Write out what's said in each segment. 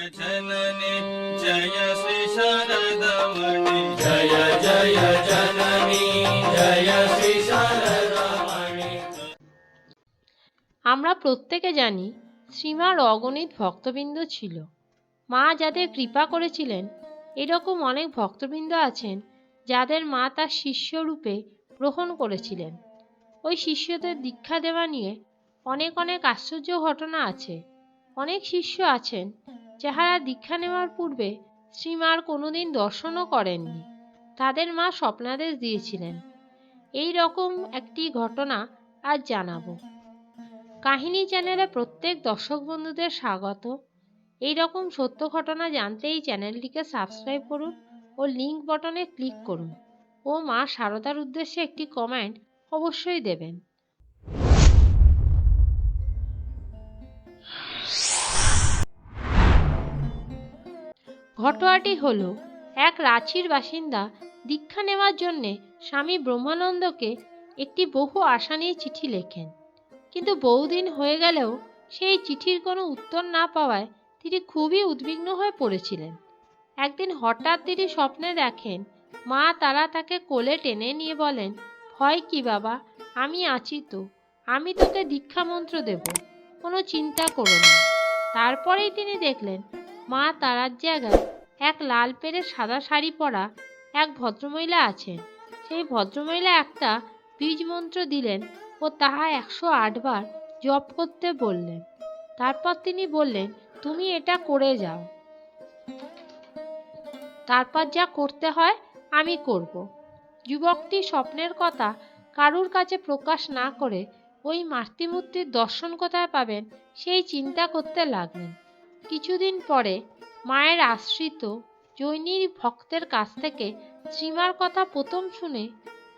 जननी जय श्री शारदमणि जय जय जननी जय श्री शारदामणि আমরা প্রত্যেকে জানি শ্রীমার অগণিত ভক্তবৃন্দ ছিল মা যাদের কৃপা করেছিলেন এরকম অনেক ভক্তবৃন্দ আছেন যাদের মা তার শিষ্যরূপে গ্রহণ করেছিলেন ওই শিষ্যদের দীক্ষা দেওয়া নিয়ে অনেক অনেক আশ্চর্য ঘটনা আছে অনেক শিষ্য আছেন যাহারা দীক্ষা নেওয়ার পূর্বে শ্রীমার কোনোদিন দর্শনও করেননি। তাদের মা স্বপ্নাদেশ দিয়েছিলেন। এই রকম একটি ঘটনা আজ জানাব। কাহিনী চ্যানেলে প্রত্যেক দর্শক বন্ধুদের স্বাগত। এই রকম সত্য ঘটনা জানতে এই চ্যানেলটিকে সাবস্ক্রাইব করুন ও লিঙ্ক বটনে ক্লিক করুন। ও মা সারদার উদ্দেশ্যে একটি কমেন্ট অবশ্যই দেবেন। ঘটনাটি হলো এক রাঁচির বাসিন্দা দীক্ষা নেওয়ার জন্যে স্বামী ব্রহ্মানন্দকে একটি বহু আশা নিয়ে চিঠি লেখেন। কিন্তু বহুদিন হয়ে গেলেও সেই চিঠির কোনো উত্তর না পাওয়ায় তিনি খুবই উদ্বিগ্ন হয়ে পড়েছিলেন। একদিন হঠাৎ তিনি স্বপ্নে দেখেন, মা তারা তাকে কোলে টেনে নিয়ে বলেন, ভয় কি বাবা? আমি আছি তো। আমি তোকে দীক্ষা মন্ত্র দেব। কোনো চিন্তা করো না। তারপরেই তিনি দেখলেন, মা তারার জায়গায় এক লাল পেরে সাদা শাড়ি পরা এক ভদ্রমহিলা আছেন। সেই ভদ্রমহিলা একটা বীজ মন্ত্র দিলেন ও তাহা একশো আটবার জপ করতে বললেন। তারপর তিনি বললেন, তুমি এটা করে যাও। তারপর যা করতে হয় আমি করব। যুবকটি স্বপ্নের কথা কারুর কাছে প্রকাশ না করে ওই মাতৃমূর্তির দর্শন কোথায় পাবেন সেই চিন্তা করতে লাগলেন। কিছুদিন পরে মায়ের আশ্রিত জৈনির ভক্তের কাছ থেকে শ্রীমার কথা প্রথম শুনে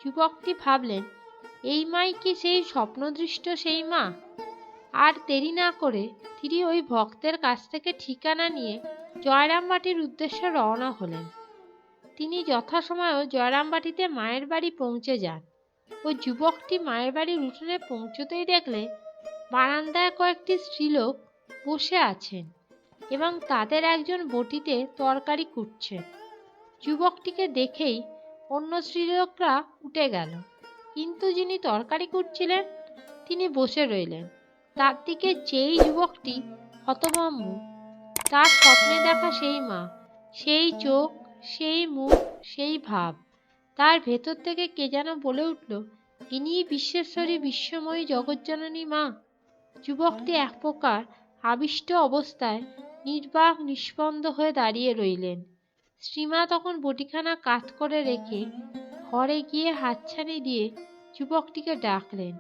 যুবকটি ভাবলেন, এই মাই কি সেই স্বপ্নদৃষ্ট সেই মা? আর দেরি না করে তিনি ওই ভক্তের কাছ থেকে ঠিকানা নিয়ে জয়রামবাটির উদ্দেশ্যে রওনা হলেন। তিনি যথাসময়েও জয়রামবাটিতে মায়ের বাড়ি পৌঁছে যান ওই যুবকটি মায়ের বাড়ির উঠোনে পৌঁছতেই দেখলে বারান্দায় কয়েকটি স্ত্রীলোক বসে আছেন। এবং তাদের একজন বটিতে তরকারি কুটছেন যুবকটিকে দেখেই অন্য স্ত্রীলোকরা উঠে গেল। কিন্তু যিনি তরকারি কুটছিলেন, তিনি বসে রইলেন। তার দিকে যেই যুবকটি হতভম্ব, তার স্বপ্নে দেখা সেই মা। সেই চোখ, সেই মুখ, সেই ভাব। তার ভেতর থেকে কে যেন বলে উঠল ইনি বিশ্বেশ্বরী বিশ্বময়ী জগজ্জননী মা। যুবকটি এক প্রকার আবিষ্ট অবস্থায় নির্বাক নিস্পন্দ হয়ে দাঁড়িয়ে রইলেন। শ্রীমা তখন বটিখানা কাত করে রেখে ঘরে গিয়ে হাতছানি দিয়ে যুবকটিকে ডাকলেন।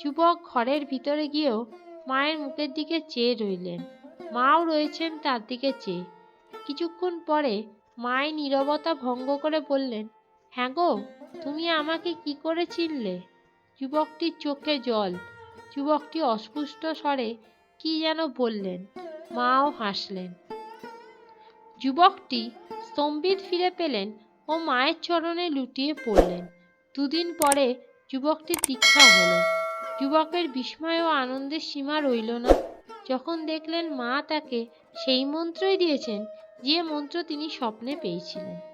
যুবক ঘরের ভিতরে গিয়েও মায়ের মুখের দিকে চেয়ে রইলেন। মাও রয়েছেন তার দিকে চেয়ে। কিছুক্ষণ পরে মায়ের নীরবতা ভঙ্গ করে বললেন হ্যাঁ গো, তুমি আমাকে কি করে চিনলে? যুবকটির চোখে জল। যুবকটি অস্পুষ্ট স্বরে কি যেন বললেন। মাও হাসলেন। যুবকটি স্তম্ভিত ফিরে পেলেন ও মায়ের চরণে লুটিয়ে পড়লেন। দুদিন পরে যুবকটি দীক্ষা হলো। যুবকের বিস্ময় ও আনন্দের সীমা রইল না। যখন দেখলেন মা তাকে সেই মন্ত্রই দিয়েছেন, যে মন্ত্র তিনি স্বপ্নে পেয়েছিলেন।